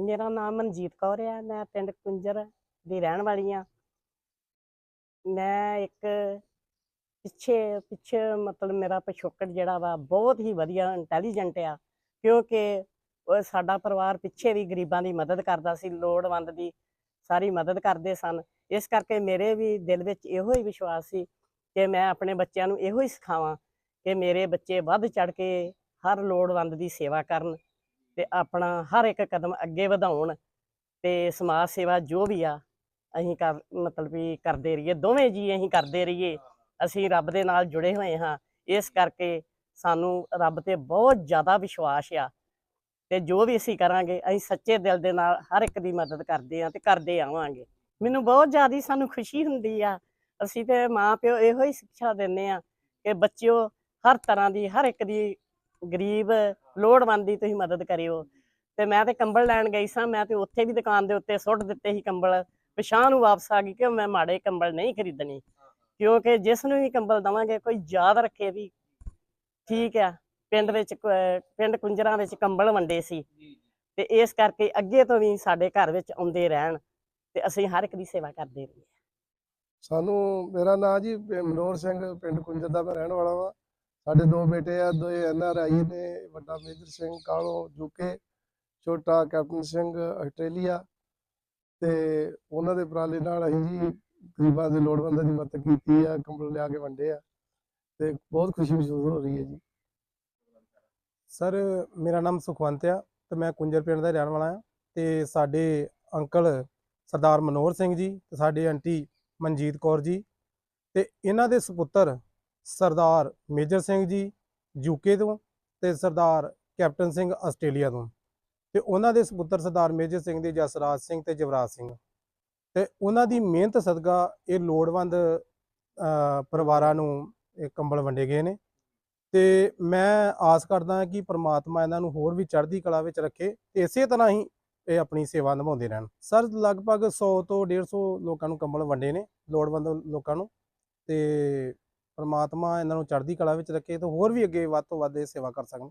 ਮੇਰਾ ਨਾਮ ਮਨਜੀਤ ਕੌਰ ਆ, ਮੈਂ ਪਿੰਡ ਕੁੰਜਰ ਦੀ ਰਹਿਣ ਵਾਲੀ ਆ। ਮੈਂ ਇੱਕ ਪਿੱਛੇ ਪਿੱਛੇ ਮਤਲਬ ਮੇਰਾ ਪਿਛੋਕੜ ਜਿਹੜਾ ਵਾ, ਬਹੁਤ ਹੀ ਵਧੀਆ ਇੰਟੈਲੀਜੈਂਟ ਆ, ਕਿਉਂਕਿ ਸਾਡਾ ਪਰਿਵਾਰ ਪਿੱਛੇ ਵੀ ਗਰੀਬਾਂ ਦੀ ਮਦਦ ਕਰਦਾ ਸੀ, ਲੋੜਵੰਦ ਦੀ ਸਾਰੀ ਮਦਦ ਕਰਦੇ ਸਨ। ਇਸ ਕਰਕੇ ਮੇਰੇ ਵੀ ਦਿਲ ਵਿੱਚ ਇਹੋ ਹੀ ਵਿਸ਼ਵਾਸ ਸੀ ਕਿ ਮੈਂ ਆਪਣੇ ਬੱਚਿਆਂ ਨੂੰ ਇਹੋ ਹੀ ਸਿਖਾਵਾਂ ਕਿ ਮੇਰੇ ਬੱਚੇ ਵੱਧ ਚੜ ਕੇ ਹਰ ਲੋੜਵੰਦ ਦੀ ਸੇਵਾ ਕਰਨ। ਤੇ ਆਪਣਾ ਹਰ ਇੱਕ ਕਦਮ ਅੱਗੇ ਵਧਾਉਣ ਤੇ ਸਮਾਜ ਸੇਵਾ ਜੋ ਵੀ ਆ, ਅਸੀਂ ਕਰ, ਮਤਲਬ ਵੀ ਕਰਦੇ ਰਹੀਏ, ਦੋਵੇਂ ਜੀ ਅਸੀਂ ਕਰਦੇ ਰਹੀਏ, ਅਸੀਂ ਰੱਬ ਦੇ ਨਾਲ ਜੁੜੇ ਹੋਏ ਹਾਂ, ਇਸ ਕਰਕੇ ਸਾਨੂੰ ਰੱਬ ਤੇ ਬਹੁਤ ਜ਼ਿਆਦਾ ਵਿਸ਼ਵਾਸ ਆ ਤੇ ਜੋ ਵੀ ਅਸੀਂ ਕਰਾਂਗੇ, ਅਸੀਂ ਸੱਚੇ ਦਿਲ ਦੇ ਨਾਲ ਹਰ ਇੱਕ ਦੀ ਮਦਦ ਕਰਦੇ ਆ ਤੇ ਕਰਦੇ ਆਵਾਂਗੇ। ਮੈਨੂੰ ਬਹੁਤ ਜ਼ਿਆਦਾ ਸਾਨੂੰ ਖੁਸ਼ੀ ਹੁੰਦੀ ਆ, ਅਸੀਂ ਤੇ ਮਾਂ ਪਿਓ ਇਹੋ ਹੀ ਸਿੱਖਿਆ ਦਿੰਦੇ ਆ ਕਿ ਬੱਚਿਓ ਹਰ ਤਰ੍ਹਾਂ ਦੀ, ਹਰ ਇੱਕ ਦੀ ਗਰੀਬ ਲੋੜਵੰਦ ਦੀ ਤੁਸੀਂ ਮਦਦ ਕਰਿਓ। ਤੇ ਮੈਂ ਤੇ ਕੰਬਲ ਲੈਣ ਗਈ ਸਾਂ ਮੈਂ ਤੇ ਉੱਥੇ ਵੀ ਦੁਕਾਨ ਦੇ ਉੱਤੇ ਸੁੱਟ ਦਿੱਤੇ ਸੀ ਕੰਬਲ। ਪਛਾਂ ਨੂੰ ਵਾਪਸ ਆ ਗਈ ਕਿ ਮੈਂ ਮਾੜੇ ਕੰਬਲ ਨਹੀਂ ਖਰੀਦਣੀ। ਕਿਉਂਕਿ ਜਿਸ ਨੂੰ ਵੀ ਕੰਬਲ ਦਵਾਂਗੇ ਕੋਈ ਯਾਦ ਰੱਖੇ ਵੀ ਠੀਕ ਆ। ਪਿੰਡ ਵਿੱਚ ਪਿੰਡ ਕੁੰਜਰਾਂ ਵਿੱਚ ਕੰਬਲ ਵੰਡੇ ਸੀ। ਤੇ ਇਸ ਕਰਕੇ ਅੱਗੇ ਤੋਂ ਵੀ ਸਾਡੇ ਘਰ ਵਿੱਚ ਆਉਂਦੇ ਰਹਿਣ ਤੇ ਅਸੀਂ ਹਰ ਇੱਕ ਦੀ ਸੇਵਾ ਕਰਦੇ ਰਹੀਏ। ਸਾਨੂੰ ਮੇਰਾ ਨਾਮ ਜੀ ਮਨੋਹਰ ਸਿੰਘ ਪਿੰਡ ਕੁੰਜਰ ਦਾ ਮੈਂ ਰਹਿਣ ਵਾਲਾ ਵਾਂ। ਸਾਡੇ ਦੋ ਬੇਟੇ ਆ, ਦੋ ਐਨ ਆਰ ਆਈ ਨੇ, ਵੱਡਾ ਮੇਜਰ ਸਿੰਘ, ਕਾਲੋ ਯੂਕੇ ਛੋਟਾ ਕੈਪਟਨ ਸਿੰਘ, ਆਸਟ੍ਰੇਲੀਆ ਤੇ ਉਹਨਾਂ ਦੇ ਉਪਰਾਲੇ ਨਾਲ ਅਸੀਂ ਜੀ ਗਰੀਬਾਂ ਦੇ ਲੋੜਵੰਦਾਂ ਦੀ ਮਦਦ ਕੀਤੀ ਆ, ਕੰਬਲ ਲਿਆ ਕੇ ਵੰਡੇ ਆ ਤੇ ਬਹੁਤ ਖੁਸ਼ੀ ਮਹਿਸੂਸ ਹੋ ਰਹੀ ਹੈ ਜੀ। ਸਰ, ਮੇਰਾ ਨਾਮ ਸੁਖਵੰਤ ਆ ਤੇ ਮੈਂ ਕੁੰਜਰ ਪਿੰਡ ਦਾ ਰਹਿਣ ਵਾਲਾ ਆ ਤੇ ਸਾਡੇ ਅੰਕਲ ਸਰਦਾਰ ਮਨੋਹਰ ਸਿੰਘ ਜੀ ਤੇ ਸਾਡੇ ਆਂਟੀ ਮਨਜੀਤ ਕੌਰ ਜੀ ਤੇ ਇਹਨਾਂ ਦੇ ਸੁਪੁੱਤਰ ਸਰਦਾਰ ਮੇਜਰ ਸਿੰਘ ਜੀ ਯੂਕੇ ਤੋਂ ਤੇ ਸਰਦਾਰ ਕੈਪਟਨ ਸਿੰਘ ਆਸਟ੍ਰੇਲੀਆ ਤੋਂ। ਤੇ ਉਹਨਾਂ ਦੇ ਸੁਪੁੱਤਰ ਸਰਦਾਰ ਮੇਜਰ ਸਿੰਘ ਦੇ ਜਸਰਾਜ ਸਿੰਘ ਤੇ ਜਵਰਾਜ ਸਿੰਘ। ਤੇ ਉਹਨਾਂ ਦੀ ਮਿਹਨਤ ਸਦਕਾ ਇਹ ਲੋੜਵੰਦ ਪਰਿਵਾਰਾਂ ਨੂੰ ਇਹ ਕੰਬਲ ਵੰਡੇ ਗਏ ਨੇ। ਤੇ ਮੈਂ ਆਸ ਕਰਦਾ ਕਿ ਪ੍ਰਮਾਤਮਾ ਇਹਨਾਂ ਨੂੰ ਹੋਰ ਵੀ ਚੜ੍ਹਦੀ ਕਲਾ ਵਿੱਚ ਰੱਖੇ ਤੇ ਇਸੇ ਤਰ੍ਹਾਂ ਹੀ ਇਹ ਆਪਣੀ ਸੇਵਾ ਨਿਭਾਉਂਦੇ ਰਹਿਣ। ਸਰ, ਲਗਭਗ 100 ਤੋਂ 150 ਲੋਕਾਂ ਨੂੰ ਕੰਬਲ ਵੰਡੇ ਨੇ, ਲੋੜਵੰਦ ਲੋਕਾਂ ਨੂੰ। ਤੇ ਪਰਮਾਤਮਾ ਇਹਨਾਂ ਨੂੰ ਚੜ੍ਹਦੀ ਕਲਾ ਵਿੱਚ ਰੱਖੇ ਤੇ ਹੋਰ ਵੀ ਅੱਗੇ ਵੱਧ ਤੋਂ ਵੱਧ ਇਹ ਸੇਵਾ ਕਰ ਸਕਣ।